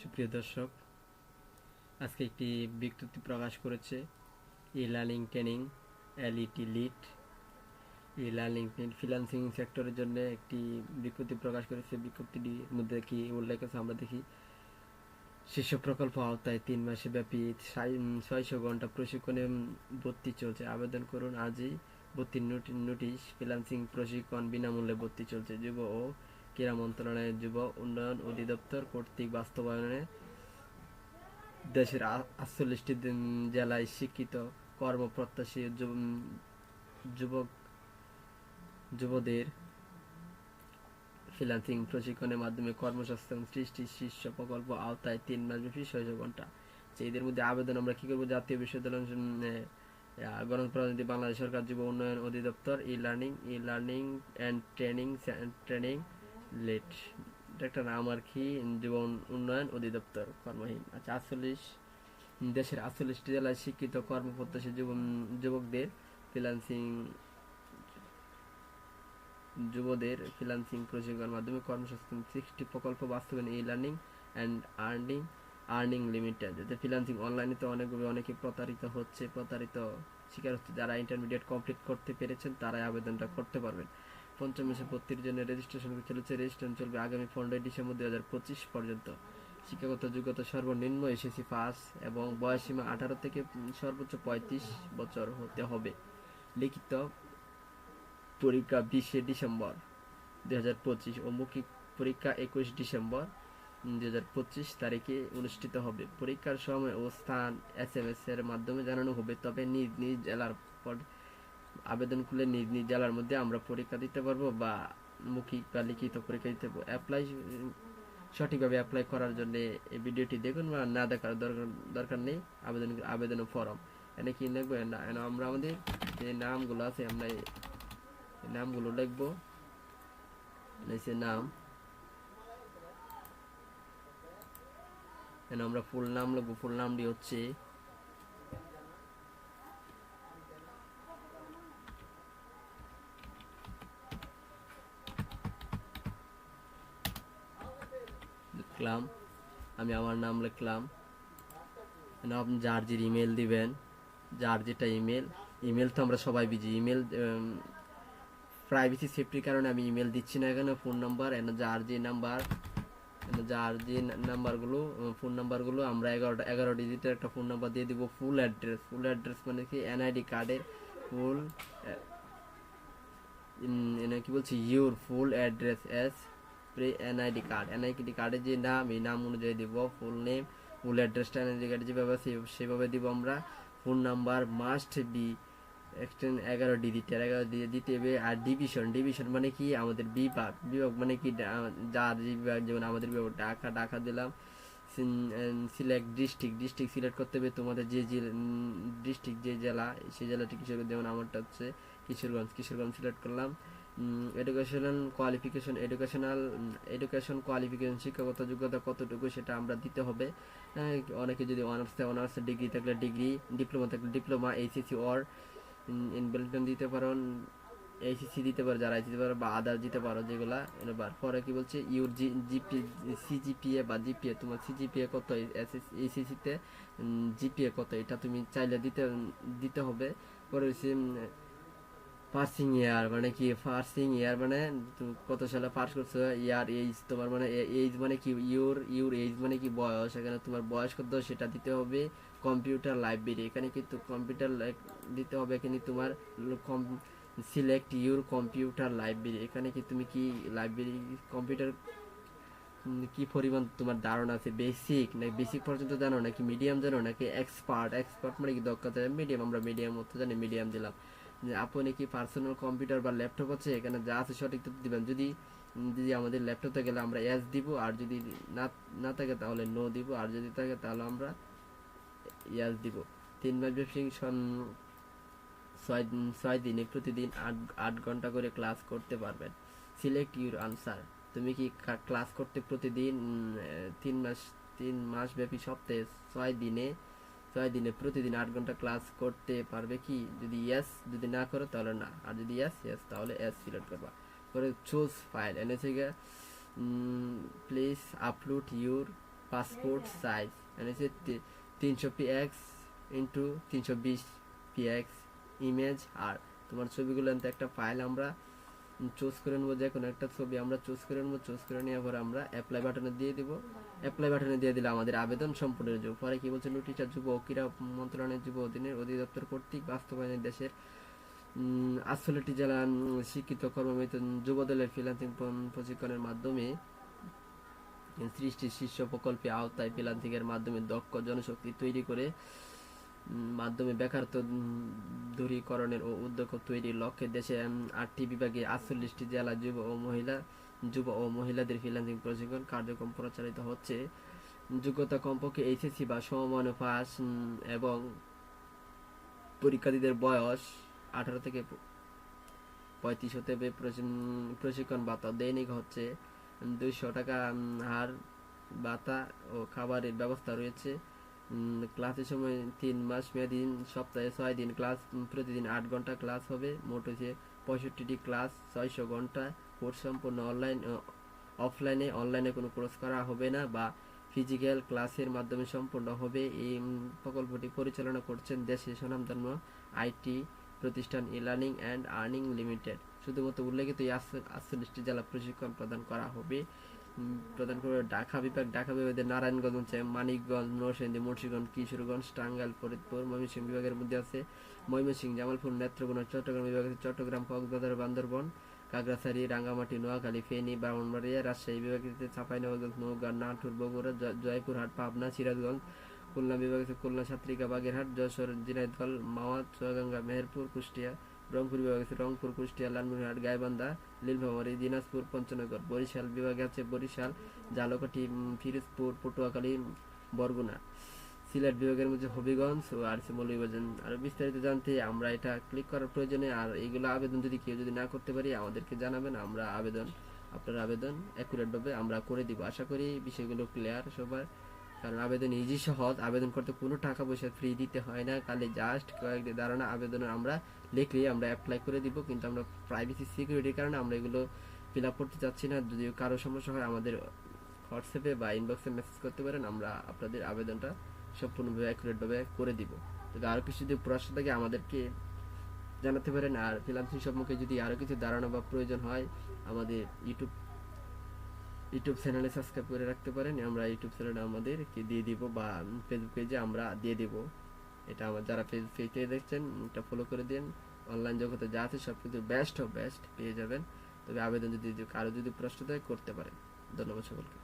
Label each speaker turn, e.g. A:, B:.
A: সুপ্রিয় দর্শক, আজকে একটি বিজ্ঞপ্তি প্রকাশ করেছে e learning training L E T Litt e learning freelancing সেক্টরের জন্য একটি বিজ্ঞপ্তি প্রকাশ করেছে। বিজ্ঞপ্তিটির মধ্যে কি উল্লেখ আছে আমরা দেখি, শীর্ষ প্রকল্প আওতায় তিন মাসে ব্যাপী ছয়শো ঘণ্টা প্রশিক্ষণে ভর্তি চলছে। আবেদন করুন, আজই ভর্তির নোটিশ ফ্রিল্যান্সিং প্রশিক্ষণ বিনামূল্যে ভর্তি চলছে। যুব ও ক্রীড়া মন্ত্রণালয়ের যুব উন্নয়ন অধিদপ্তর কর্তৃক বাস্তবায়নে দেশের আটচল্লিশটি জেলায় শিক্ষিত কর্মপ্রত্যাশী যুবক, যুবদের ফ্রিল্যান্সিং প্রশিক্ষণের মাধ্যমে কর্মসংস্থান সৃষ্টি শীর্ষ প্রকল্প আওতায় তিন মাসব্যাপী ছয়শো ঘণ্টা। এদের মধ্যে আবেদন আমরা কি করব? জাতীয় বিশ্ববিদ্যালয় গণপ্রজাতন্ত্রী বাংলাদেশ সরকার যুব উন্নয়ন অধিদপ্তর e learning e learning and training training let. একটা নাম আর কি যুব উন- উন্নয়ন অধিদপ্তর, কর্মহীন। আচ্ছা আটচল্লিশ, দেশের আটচল্লিশটি জেলায় শিক্ষিত কর্মপ্রত্যাশী যুব যুবকদের ফ্রিল্যান্সিং যুবদের ফ্রিল্যান্সিং প্রশিক্ষণের মাধ্যমে কর্মসংস্থান, সৃষ্টি প্রকল্প বাস্তবায়ন e learning and earning earning limited এতে ফ্রিল্যান্সিং অনলাইনে তো অনেকভাবে অনেকে প্রতারিত হচ্ছে, প্রতারিত শিকার হচ্ছে। যারা ইন্টারমিডিয়েট কমপ্লিট করতে পেরেছেন, তারাই আবেদনটা করতে পারবেন। পঞ্চম মাসে ভর্তির জন্য রেজিস্ট্রেশন চলেছে। রেজিস্ট্রেশন চলবে আগামী পনেরোই ডিসেম্বর দুই হাজার পঁচিশ পর্যন্ত। শিক্ষাগত যোগ্যতা সর্বনিম্ন এসএসসি পাস এবং বয়সীমা আঠারো থেকে সর্বোচ্চ পঁয়ত্রিশ বছর হতে হবে। লিখিত পরীক্ষা বিশে ডিসেম্বর দুই হাজার পঁচিশ ও মৌখিক পরীক্ষা একুশ ডিসেম্বর দুই হাজার পঁচিশ তারিখে অনুষ্ঠিত হবে। পরীক্ষার সময় ও স্থান এস এম এস এর মাধ্যমে জানানো হবে, তবে নিজ নিজ জেলার আবেদন করলে নিজ নিজ জেলার মধ্যে আমরা পরীক্ষা দিতে পারব বা মৌখিক বা লিখিত পরীক্ষা দিতে পারব। অ্যাপ্লাই সঠিকভাবে অ্যাপ্লাই করার জন্য এই ভিডিওটি দেখুন বা না দেখার দরকার নেই। আবেদন আবেদন ফর্ম এনে কি লিখব? আমরা আমাদের যে নামগুলো আছে, আমরা নামগুলো লিখব। নিচে নাম। আমরা ফুল নাম লিখব। ফুল নামটি হচ্ছে লিখলাম, আমি আমার নাম লিখলাম। আপনি যার যে ইমেল দিবেন, যার যেটা ইমেল ইমেল তো আমরা সবাই বুঝি। ইমেল প্রাইভেসি সেফটির কারণে আমি ইমেল দিচ্ছি না এখানে ফোন নাম্বার এখানে যার যে নাম্বার যার যে নাম্বারগুলো ফোন নাম্বারগুলো আমরা এগারোটা, এগারো ডিজিটের একটা ফোন নাম্বার দিয়ে দিব ফুল অ্যাড্রেস ফুল অ্যাড্রেস মানে কি? এনআইডি কার্ডের ফুল এনে কি বলছি? Your full address as NID card NID কার্ডের যে নাম, এই নাম অনুযায়ী দিব ফুল নেম ফুল অ্যাড্রেসটা এনআইডি কার্ডে যেভাবে সেভাবে দিব আমরা। ফোন নাম্বার মাস্ট বি এক্সটেন এগারো ডি ডিজিটের এগারো দিয়ে দিতে হবে আর ডিভিশন ডিভিশন মানে কি? আমাদের বিভাগ। বিভাগ মানে কি? যার যে বিভাগ, যেমন আমাদের বিভাগ, ঢাকা ঢাকা দিলাম। সিলেক্ট ডিস্ট্রিক্ট ডিস্ট্রিক্ট সিলেক্ট করতে হবে তোমাদের যে যে ডিস্ট্রিক্ট যে জেলা সেই জেলাটি কিশোরগঞ্জ, যেমন আমারটা হচ্ছে কিশোরগঞ্জ। কিশোরগঞ্জ সিলেক্ট করলাম। Educational qualification educational education qualification শিক্ষাগত যোগ্যতা কতটুকু সেটা আমরা দিতে হবে। হ্যাঁ, অনেকে যদি অনার্স অনার্স ডিগ্রি থাকলে ডিগ্রি ডিপ্লোমা থাকলে ডিপ্লোমা এইচএসসি অর ইনভেলটন দিতে পারো এইচএসসি দিতে পারো যারা দিতে পারো বা আদার দিতে পারো যেগুলা এবার পরে কি বলছে ইউর জি জিপি সিজিপিএ বা জিপিএ তোমার সিজিপিএ কত এইচএসসিতে জিপিএ কত এটা তুমি চাইলে দিতে দিতে হবে। পরে পার্সিং ইয়ার মানে কি পার্সিং ইয়ার মানে কত সালে পাস করছ? ইয়ার এইজ তোমার মানে এইজ মানে কি? ইউর ইউর এইজ মানে কি বয়স? এখানে তোমার বয়স কত? সেটা দিতে হবে কম্পিউটার লাইব্রেরি এখানে কিন্তু কম্পিউটার দিতে হবে এখানে তোমার কম সিলেক্ট ইউর কম্পিউটার লাইব্রেরি এখানে কি তুমি কি লাইব্রেরি কম্পিউটার কি পরিমাণ তোমার ধারণা আছে? বেসিক নাকি বেসিক পর্যন্ত জানো? নাকি মিডিয়াম জানো? নাকি এক্সপার্ট এক্সপার্ট মানে কি দক্ষতা? মিডিয়াম আমরা মিডিয়াম মতো জানি মিডিয়াম দিলাম। যে আপনি কি পার্সোনাল কম্পিউটার বা ল্যাপটপ আছে এখানে যা আছে সঠিক তথ্য দিবেন। যদি যদি আমাদের ল্যাপটপে গেলে আমরা এস দিব, আর যদি না না থাকে তাহলে নো দিব, আর যদি থাকে তাহলে আমরা ইয়াস দিব। তিন মাস ব্যাপী সন- ছয় ছয় দিনে প্রতিদিন আট আট ঘণ্টা করে ক্লাস করতে পারবেন। সিলেক্ট ইউর আনসার তুমি কি ক্লাস করতে প্রতিদিন তিন মাস তিন মাস ব্যাপী সপ্তাহে ছয় দিনে ছয় দিনে প্রতিদিন আট ঘণ্টা ক্লাস করতে পারবে কি? যদি ইয়েস যদি না করো তাহলে না। আর যদি ইয়েস ইয়েস তাহলে এস সিলেক্ট করবা। পরে চুজ ফাইল এনেছে গিয়ে please upload your passport size হচ্ছে তিনশো পিএক্স ইন্টু তিনশো বিশ পিএক্স ইমেজ আর তোমার ছবিগুলো একটা ফাইল আমরা চুজ করে নেব যে কোনো একটা ছবি আমরা চুজ করে নেব চুজ করে নেওয়ার পর আমরা অ্যাপ্লাই বাটনে দিয়ে দিব। অ্যাপ্লাই বাটনে দিয়ে দিলে আমাদের আবেদন সম্পূর্ণ হয়ে যাবে। পরে কি বলছে? টিচার যুব ক্রীড়া মন্ত্রণালয়ের যুব অধীনের অধিদপ্তর কর্তৃক বাস্তবায়নের দেশের আটষট্টি জেলা শিক্ষিত কর্মরত যুব দলের ফ্রিল্যান্সিং প্রশিক্ষণের মাধ্যমে সৃষ্টি শীর্ষ প্রকল্পে আওতায় ফ্রিল্যান্সিংয়ের মাধ্যমে দক্ষ জনশক্তি তৈরি করে মাধ্যমে বেকারত্ব দূরীকরণের ও উদ্যোগ তৈরির লক্ষ্যে দেশে আটটি বিভাগে আটচল্লিশটি জেলা যুব ও মহিলা, যুব ও মহিলাদের ফ্রিল্যান্সিং প্রশিক্ষণ কার্যক্রম পরিচালিত হচ্ছে। যোগ্যতা কমপক্ষে এইচএসসি বা সমমান্য পাস এবং পরীক্ষার্থীদের বয়স আঠারো থেকে পঁয়ত্রিশ হতে হবে। প্রশিক্ষণ ভাতা দৈনিক হচ্ছে দুইশো টাকা হার ভাতা ও খাবারের ব্যবস্থা রয়েছে। ক্লাসের সময় তিন মাস মেয়াদি, সপ্তাহে ছয় দিন ক্লাস প্রতিদিন আট ঘণ্টা ক্লাস হবে। মোট হচ্ছে পঁয়ষট্টিটি ক্লাস ছয়শো ঘণ্টা কোর্স সম্পূর্ণ অনলাইন অফলাইনে অনলাইনে কোনো কোর্স করা হবে না বা ফিজিক্যাল ক্লাসের মাধ্যমে সম্পূর্ণ হবে। এই প্রকল্পটি পরিচালনা করছেন দেশের স্বনামধন্য আইটি প্রতিষ্ঠান e learning and earning limited শুধুমাত্র উল্লেখিত এই আটচল্লিশটি জেলা প্রশিক্ষণ প্রদান করা হবে। প্রদান করবে ঢাকা বিভাগ, ঢাকা বিভাগের নারায়ণগঞ্জ মানিকগঞ্জ, নরসিংদী, মুন্সিগঞ্জ, কিশোরগঞ্জ টাঙ্গাইল ফরিদপুর ময়মনসিংহ বিভাগের মধ্যে আছে ময়মনসিংহ, জামালপুর, নেত্রকোনা, চট্টগ্রাম বিভাগ আছে চট্টগ্রাম, কক্সবাজার, বান্দরবন খাগড়াছড়ি রাঙ্গামাটি, নোয়াখালী, ফেনী ব্রাহ্মণবাড়িয়া রাজশাহী বিভাগের চাঁপাইনবাবগঞ্জ নৌগা নাটোর বগুড়া জয়পুরহাট, পাবনা, সিরাজগঞ্জ, খুলনা বিভাগ আছে খুলনা, সাত্রিকা, বাগেরহাট, যশোর, ঝিনাইদহ মাওয়াত চুয়াডাঙ্গা, মেহেরপুর, কুষ্টিয়া রংপুর বিভাগ আছে, রংপুর, কুষ্টিয়া, লালমনিরহাট, গাইবান্ধা, নীলফামারী, দিনাজপুর, পঞ্চনগর, বরিশাল বিভাগে আছে, বরিশাল, জালকাঠি ফিরোজপুর, পটুয়াখালী, বরগুনা। সিলেট বিভাগের মধ্যে হবিগঞ্জ ও আর সি মৌলভীবাজার। আরও বিস্তারিত জানতে আমরা এটা ক্লিক করার প্রয়োজনে, আর এইগুলো আবেদন যদি কেউ যদি না করতে পারি, আমাদেরকে জানাবেন, আমরা আবেদন, আপনার আবেদন অ্যাকুরেট ভাবে আমরা করে দিব। আশা করি বিষয়গুলো ক্লিয়ার সবার। কারণ আবেদন ইজি সহজ, আবেদন করতে কোনো টাকা পয়সা ফ্রি দিতে হয় না। খালি জাস্ট কয়েকটি ধারণা আবেদন আমরা লিখলেই আমরা অ্যাপ্লাই করে দিব, কিন্তু আমরা প্রাইভেসি সিকিউরিটির কারণে আমরা এগুলো ফিল আপ করতে চাচ্ছি না। যদি কারও সমস্যা হয়, আমাদের হোয়াটসঅ্যাপে বা ইনবক্সে মেসেজ করতে পারেন, আমরা আপনাদের আবেদনটা সম্পূর্ণভাবে অ্যাকুরেটভাবে করে দিব। তবে আরও কিছু যদি প্রশ্ন থাকে, আমাদেরকে জানাতে পারেন। আর ফ্রিলান্সিং সম্পর্কে যদি আরও কিছু ধারণা বা প্রয়োজন হয়, আমাদের ইউটিউব ইউটিউব চ্যানেলে সাবস্ক্রাইব করে রাখতে পারেন। আমরা ইউটিউব চ্যানেলে আমাদেরকে দিয়ে দিব বা ফেসবুক পেজে আমরা দিয়ে দিব। এটা আমার যারা ফেসবুক পেজে দেখছেন, এটা ফলো করে দিন। অনলাইন জগতে যা আছে সব কিছু বেস্ট অফ বেস্ট পেয়ে যাবেন। তবে আবেদন যদি কারও যদি প্রশ্ন থাকে, করতে পারেন। ধন্যবাদ সকলকে।